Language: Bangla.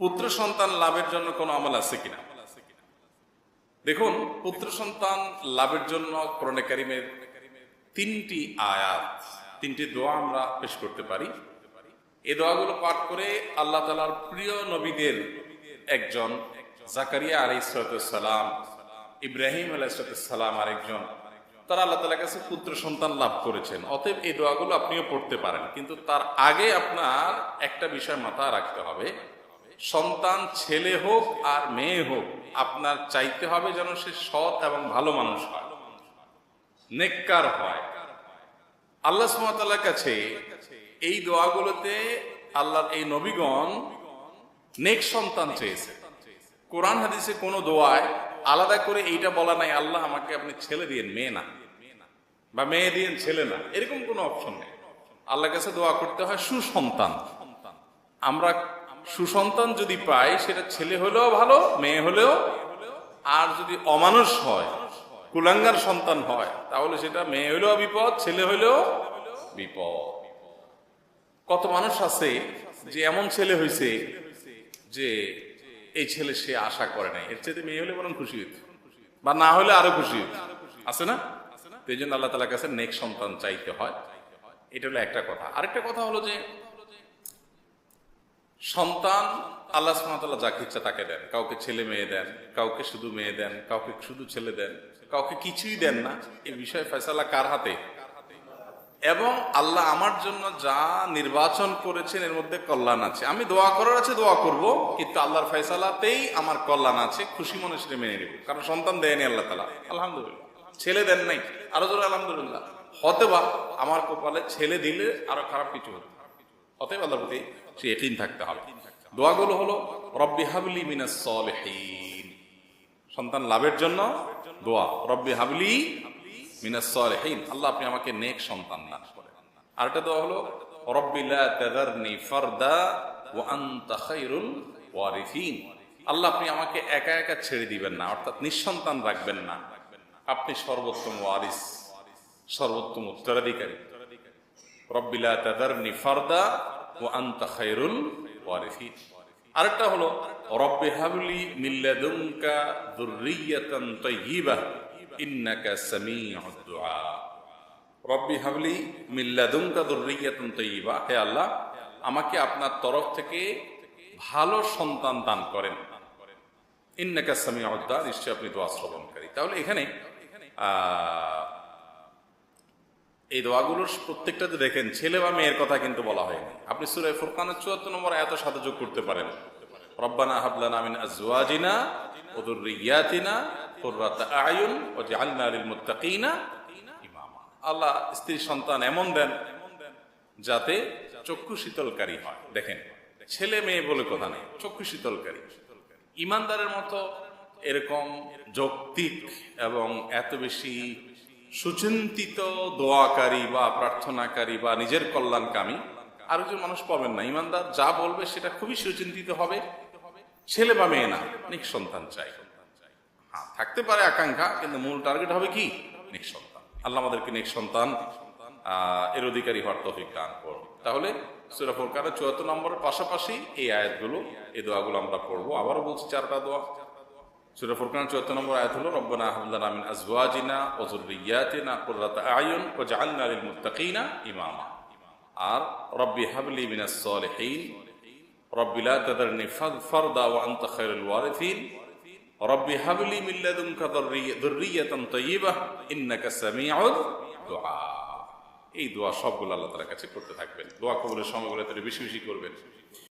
পুত্র সন্তান লাভের জন্য কোনো আমল আছে কিনা? দেখুন, পুত্র সন্তান লাভের জন্য কোরআনে কারিমের তিনটি আয়াত, তিনটি দোয়া আমরা পেশ করতে পারি। এই দোয়াগুলো পাঠ করে আল্লাহ তালার প্রিয় নবীদের একজন জাকারিয়া আলী সালাম, ইব্রাহিম আলাইসালাম আরেকজন, তারা আল্লাহ তালার কাছে পুত্র সন্তান লাভ করেছেন। অতএব এই দোয়াগুলো আপনিও পড়তে পারেন, কিন্তু তার আগে আপনার একটা বিষয় মাথায় রাখতে হবে। সন্তান, ছেলে হোক আর মেয়ে হোক, আপনার চাইতে হবে যেন সে সৎ এবং ভালো মানুষ হয়। নেককার হয়। আল্লাহ সুমাতার কাছে এই দোয়াগুলোতে আল্লাহর এই নবীগণ নেক সন্তান চেয়েছে কোরআন হাদিসে কোনো দোয়ায় আলাদা করে এইটা বলা নাই, আল্লাহ আমাকে আপনি ছেলে দিয়েন, মেয়ে না। বা মেয়ে দিয়েন, ছেলে না। এরকম কোনো অপশন নেই। আল্লাহর কাছে দোয়া করতে হয়, সুসন্তান। আমরা সুসন্তান যদি পাই সেটা ছেলে হলেও ভালো, মেয়ে হলেও। আর যদি অমানুষ হয়, কুলাঙ্গার সন্তান হয়, তাহলে সেটা মেয়ে হলেও বিপদ, ছেলে হলেও বিপদ। কত মানুষ আছে যে এমন ছেলে হয়েছে যে এই ছেলে সে আশা করে নাই। এর চাইতে মেয়ে হলে বরং খুশি হইত, বা না হলে আরও খুশি হইত। আছে না? তো এই জন্য আল্লাহ তালার কাছে নেক সন্তান চাইতে হয়। এটা হলো একটা কথা। আরেকটা কথা হলো যে সন্তান আল্লাহ সুমাতাল্লাহ যাকে ইচ্ছা তাকে দেন, কাউকে ছেলে মেয়ে দেন, কাউকে শুধু মেয়ে দেন, কাউকে শুধু ছেলে দেন, কাউকে কিছুই দেন না এই বিষয়ে ফয়সালা কার হাতে? এবং আল্লাহ আমার জন্য যা নির্বাচন করেছেন এর মধ্যে কল্যাণ আছে। আমি দোয়া করার আছে, দোয়া করব, কিন্তু আল্লাহর ফয়সালাতেই আমার কল্যাণ আছে, খুশি মনে সেটা মেনে নেব। কারণ সন্তান দেয়নি আল্লাহ তালা আলহামদুলিল্লাহ। ছেলে দেন নাই। আরও জোরে আলহামদুলিল্লাহ। হতে বা আমার কপালে ছেলে দিলে আরও খারাপ কিছু হতো। অতএব আল্লাহর প্রতি সে একিন থাকতে হবে। দোয়াগুলো হলো, রব্বি হাবলি মিনাস সলিহিন। সন্তান লাভের জন্য দোয়া, রব্বি হাবলি মিনাস সলিহিন। আল্লাহ আপনি আমাকে নেক সন্তান দান করেন। আরেকটা দোয়া হলো, রব্বি লা তাযারনি ফারদা ওয়া আনতা খায়রুল ওয়ারিসিন। আল্লাহ আপনি আমাকে একা একা ছেড়ে দিবেন না, অর্থাৎ নিঃসন্তান রাখবেন না। আপনি সর্বোত্তম ওয়ারিস, সর্বোত্তম উত্তরাধিকারী। রব্বিলা তাদারনি ফারদা ও আন্তা খায়রুল ওয়ারিসিন। আরেকটা হলো, রব্বি হাবলি মিল্লাদুনকা যুররিয়াতান তাইয়্যিবা ইন্নাকা সামিউদ দুআ। রব্বি হাবলি মিল্লাদুনকা যুররিয়াতান তাইয়্যিবা হে আল্লাহ, আমাকে আপনার তরফ থেকে ভালো সন্তান দান করেন। ইন্নাকা সামিউদ দুআ নিশ্চয় আপনি দোয়া শ্রবণকারী। তাহলে এখানে, আহ এই দোয়াগুলোর প্রত্যেকটাতে দেখেন, ছেলে বা মেয়ের কথা কিন্তু বলা হয়নি। আপনি সুরায় ফুরকানের চুয়াত্তর নম্বর এত সাথে যোগ করতে পারেন। রব্বানা হাবলানা মিন আজওয়াজিনা ওয়া যুররিয়াতিনা কুররাতা আয়ুন ওয়া জাআলনা লিল মুত্তাকিনা ইমামা। আল্লাহ স্ত্রী সন্তান এমন দেন যাতে চক্ষু শীতলকারী হয়। দেখেন, ছেলে মেয়ে বলে কথা নেই, চক্ষু শীতলকারী। ইমানদারের মতো এরকম যৌক্তিক এবং এত বেশি সুচিন্তিত, দোয়াকারী বা প্রার্থনাকারী বা নিজের কল্যাণকামী, আরেকজন মানুষ পাবেন না। ইমানদার যা বলবে সেটা খুবই সুচিন্তিত হবে। ছেলে বা মেয়ে না নিক সন্তান চাই। হ্যাঁ থাকতে পারে আকাঙ্ক্ষা, কিন্তু মূল টার্গেট হবে কি? নিক সন্তান। আল্লাহ আমাদেরকে নিক সন্তান এর অধিকারী হওয়ার তৌফিক দান করুন। তাহলে সুরা ফুরকানের চুয়াত্তর নম্বরের পাশাপাশি এই আয়াতগুলো, এই দোয়াগুলো আমরা পড়ব। আবারও বলছি চারটা দোয়া। সূরা ফুরকান 74 নম্বর আয়াত হলো, রব্বানা হাব লানা মিন আজওয়াজিনা ওয়া যুররিয়াতিনা কুররাতা আয়ুন ওয়াজআলনা লিল মুত্তাকিনা ইমামা। আর, রব্বি হাবলি মিনাস সলিহিন। রব্বি লা তাদারনি ফারদা ওয়া আনতা খায়রুল ওয়ারিসিন রব্বি হাবলি মিন লাদুনকা যুররিয়াতান তাইয়্যিবাহ ইন্নাকা সামিউদ দুআ। এই দোয়া সবগুলো আল্লাহ তাআলার কাছে করতে থাকবেন। দোয়া কবুলের সময়গুলো বেশি বেশি করবেন।